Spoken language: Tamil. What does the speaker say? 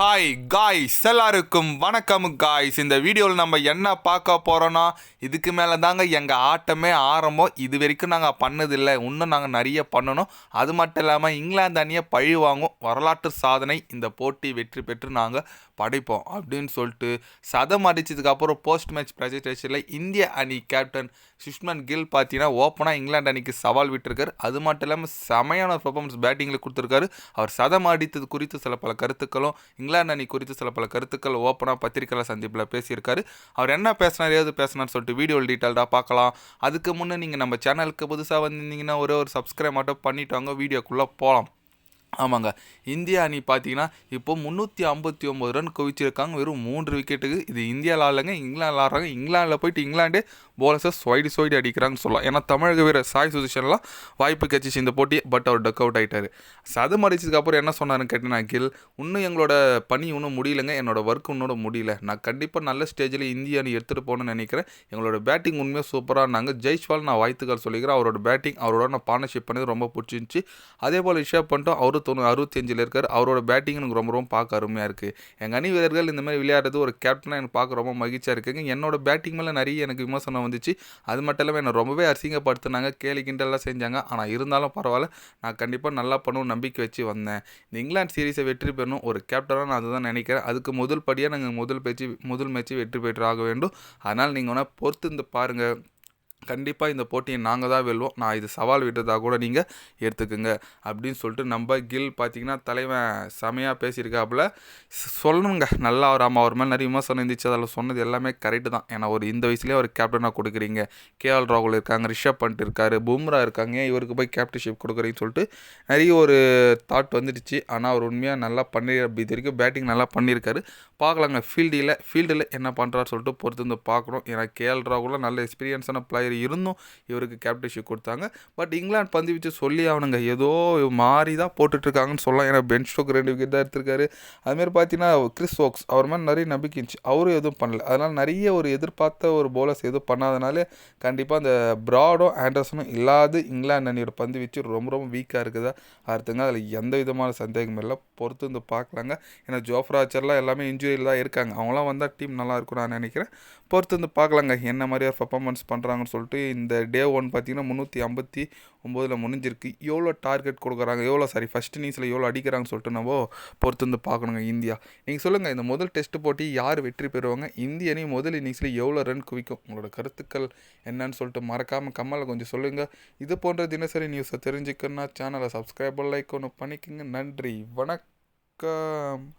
ஹாய் காய்ஸ் எல்லாருக்கும் வணக்கம் காய்ஸ் இந்த வீடியோவில் நம்ம என்ன பார்க்க போகிறோன்னா இதுக்கு மேலே தாங்க எங்கள் ஆட்டமே ஆரம்பம். இது வரைக்கும் நாங்கள் பண்ணதில்லை. இன்னும் நாங்கள் நிறைய பண்ணணும். அது மட்டும் இல்லாமல் இங்கிலாந்து அணியை பழி வாங்கும் வரலாற்று சாதனை இந்த போட்டி வெற்றி பெற்று நாங்கள் படைப்போம் அப்படின்னு சொல்லிட்டு சதம் அடித்ததுக்கப்புறம் போஸ்ட் மேட்ச் ப்ரெசன்டேஷனில் இந்திய அணி கேப்டன் சுஷ்மன் கில் பார்த்தீங்கன்னா ஓப்பனாக இங்கிலாந்து அணிக்கு சவால் விட்டுருக்காரு. அது மட்டும் இல்லாமல் செமையான பர்ஃபார்மன்ஸ் பேட்டிங்கில் கொடுத்துருக்காரு. அவர் சதம் அடித்தது குறித்து சில பல கருத்துக்களும் இங்கிலாந்து அணி குறித்து சில பல கருத்துக்கள் ஓப்பனாக பத்திரிக்கையாளர் சந்திப்பில் பேசியிருக்காரு. அவர் என்ன பேசினார் ஏது பேசினார்னு சொல்லிட்டு வீடியோவில் டீட்டெயில்டாக பார்க்கலாம். அதுக்கு முன்னே நீங்கள் நம்ம சேனலுக்கு புதுசாக வந்திருந்தீங்கன்னா ஒரே ஒரு சப்ஸ்கிரைப் மட்டும் பண்ணிவிட்டு வாங்க வீடியோக்குள்ளே போகலாம் ஆமாங்க. இந்திய அணி பார்த்தீங்கன்னா இப்போ முந்நூற்றி ஐம்பத்தி ஒம்பது ரன் குவிச்சிருக்காங்க. வெறும் மூன்று விக்கெட்டுக்கு இது இந்தியாவில் ஆடலைங்க. இங்கிலாந்து ஆடுறாங்க. இங்கிலாந்தில் போயிட்டு இங்கிலாண்டே போலர்ஸை ஸ்வைடு ஸ்வைடு அடிக்கிறாங்கன்னு சொல்லலாம். ஏன்னா தமிழக வீரர் சாய் சுதிஷன்லாம் வாய்ப்பு கிடைச்சிச்சு இந்த போட்டி பட் அவர் டக் அவுட் ஆகிட்டார் சதம் அடிச்சதுக்கப்புறம் என்ன சொன்னாருன்னு கேட்டேன்னா கில் இன்னும் எங்களோட பணி இன்னும் முடியலைங்க. என்னோட ஒர்க் இன்னோட முடியல. நான் கண்டிப்பாக நல்ல ஸ்டேஜில் இந்திய அணி எடுத்துகிட்டு போகணும்னு நினைக்கிறேன். எங்களோட பேட்டிங் உண்மையாக சூப்பராக இருந்தாங்க. ஜெய்ஸ்வால் நான் வாழ்த்துக்கள் சொல்லிக்கிறேன். அவரோட பேட்டிங் அவரோட நான் பார்ட்னர்ஷிப் பண்ணது ரொம்ப பிடிச்சிருந்துச்சி. அதே போல் ரிஷப் பண்ணிட்டு அவரு தொண்ணூறு அறுபத்தஞ்சில் இருக்கார். அவரோட பேட்டிங் எனக்கு ரொம்ப ரொம்ப பார்க்க அருமையாக இருக்குது எங்கள் அணி வீரர்கள் இந்த மாதிரி விளையாடுறது ஒரு கேப்டனாக எனக்கு பார்க்க ரொம்ப மகிழ்ச்சியாக இருக்குங்க என்னோட பேட்டிங் மேலே நிறைய எனக்கு விமர்சனம் வந்துச்சு. அது மட்டும் இல்லாமல் என்னை ரொம்பவே அசிங்கப்படுத்தினாங்க. கேலி கிண்டெல்லாம் செஞ்சாங்க. ஆனால் இருந்தாலும் பரவாயில்ல. நான் கண்டிப்பாக நல்லா பண்ணுவோம் நம்பிக்கை வச்சு வந்தேன். இந்த இங்கிலாந்து சீரீஸை வெற்றி பெறணும். ஒரு கேப்டனாக நான் அதுதான் நினைக்கிறேன். அதுக்கு முதல் படியாக நாங்கள் முதல் பேச்சு முதல் மேட்ச்சு வெற்றி பெற்று ஆக வேண்டும். அதனால் நீங்கள் வேணால் பொறுத்து இந்த பாருங்கள் கண்டிப்பாக இந்த போட்டியை நாங்கள் தான் வெல்வோம். நான் இது சவால் விட்டதாக கூட நீங்கள் எடுத்துக்கோங்க. அப்படின்னு சொல்லிட்டு நம்ம கில் பார்த்தீங்கன்னா தலைவன் செமையாக பேசியிருக்காப்புல. ஸ்- சொல்லணுங்க. நல்லா அவர் ஆமாம் அவர் மேலே நிறைய விமர்சனம் இருந்துச்சு. அதில் சொன்னது எல்லாமே கரெக்டு தான். ஏன்னா ஒரு இந்த வயசுலேயே ஒரு கேப்டனாக கொடுக்குறீங்க. கேஎல் ராகுல் இருக்காங்க ரிஷப் பண்ட் இருக்காரு பும்ரா இருக்காங்க. இவருக்கு போய் கேப்டன்ஷிப் கொடுக்குறீங்கன்னு சொல்லிட்டு நிறைய ஒரு தாட் வந்துடுச்சு. ஆனால் அவர் உண்மையாக நல்லா பண்ணி இது வரைக்கும் பேட்டிங் நல்லா பண்ணியிருக்காரு. பார்க்கலாங்க. ஃபீல்டில் ஃபீல்டில் என்ன பண்ணுறாரு சொல்லிட்டு பொறுத்து வந்து பார்க்குறோம் ஏன்னா கேஎல் ராகுலாம் நல்ல எக்ஸ்பீரியன்ஸான பிளேயர் இருந்தும் இவருக்கு கேப்டன்ஷிப் கொடுத்தாங்க. பட் இங்கிலாந்து பந்து வச்சு சொல்லி அவனுங்க ஏதோ மாறி தான் போட்டுட்ருக்காங்கன்னு சொல்லலாம். ஏன்னா பென் ஸ்டோக் ரெண்டு விக்கெட் தான் எடுத்திருக்காரு. அதுமாரி பார்த்தீங்கன்னா கிறிஸ் ஓக்ஸ் அவர் மேலே நிறைய நம்பிக்கை இருந்துச்சு. அவரும் எதுவும் பண்ணல. அதனால் நிறைய ஒரு எதிர்பார்த்த ஒரு போலர்ஸ் எதுவும் பண்ணாதனாலே கண்டிப்பாக அந்த ப்ராடும் ஆண்டர்சனும் இல்லாத இங்கிலாந்து அணியோட பந்து வச்சு ரொம்ப ரொம்ப வீக்காக இருக்குதா? அர்த்தங்க அதில் எந்த விதமான சந்தேகமும் இல்லை. பொறுத்து வந்து பார்க்கலாங்க. ஏன்னா ஜோஃப்ராச்சர்லாம் எல்லாமே இன்ஜுரியில் தான் இருக்காங்க. அவங்களாம் வந்தால் டீம் நல்லா இருக்கும் நான் நினைக்கிறேன். பொறுத்து வந்து பார்க்கலாங்க. என்ன மாதிரி ஒரு பர்ஃபார்மன்ஸ் பண்ணுறாங்கன்னு சொல்லிட்டு இந்த டே ஒன் பார்த்தீங்கன்னா முந்நூற்றி ஐம்பத்தி ஒம்போதில் முடிஞ்சிருக்கு. எவ்வளோ டார்கெட் கொடுக்குறாங்க? எவ்வளோ சாரி ஃபஸ்ட் இன்னிங்ஸில் எவ்வளோ அடிக்கிறாங்கன்னு சொல்லிட்டு நம்ம பொறுத்து வந்து பார்க்கணுங்க இந்தியா. நீங்கள் சொல்லுங்கள் இந்த முதல் டெஸ்ட் போட்டி யார் வெற்றி பெறுவாங்க? இந்திய அணி முதல் இன்னிங்ஸில் எவ்வளோ ரன் குவிக்கும்? உங்களோட கருத்துக்கள் என்னன்னு சொல்லிட்டு மறக்காமல் கம்மலில் கொஞ்சம் சொல்லுங்கள் இது போன்ற தினசரி நியூஸை தெரிஞ்சுக்கணுன்னா சேனலை சப்ஸ்கிரைப் லைக் ஒன்று பண்ணிக்கோங்க. நன்றி வணக்கம்.